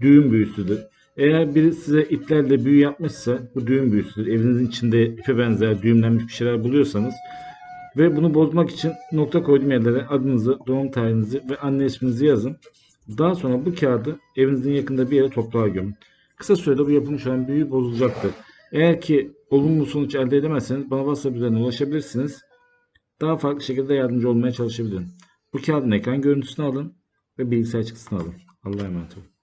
düğün büyüsüdür. Eğer biri size iplerle büyü yapmışsa bu düğün büyüsüdür. Evinizin içinde ipe benzer düğümlenmiş bir şeyler buluyorsanız ve bunu bozmak için nokta koyduğum yerlere adınızı, doğum tarihinizi ve anne isminizi yazın. Daha sonra bu kağıdı evinizin yakında bir yere toprağa gömün. Kısa sürede bu yapılmış olan büyü bozulacaktır. Eğer ki olumlu sonuç elde edemezseniz bana WhatsApp üzerinden ulaşabilirsiniz. Daha farklı şekilde yardımcı olmaya çalışabilirim. Bu kağıdın ekran görüntüsünü alın ve bilgisayar çıktısını alın. Allah'a emanet olun.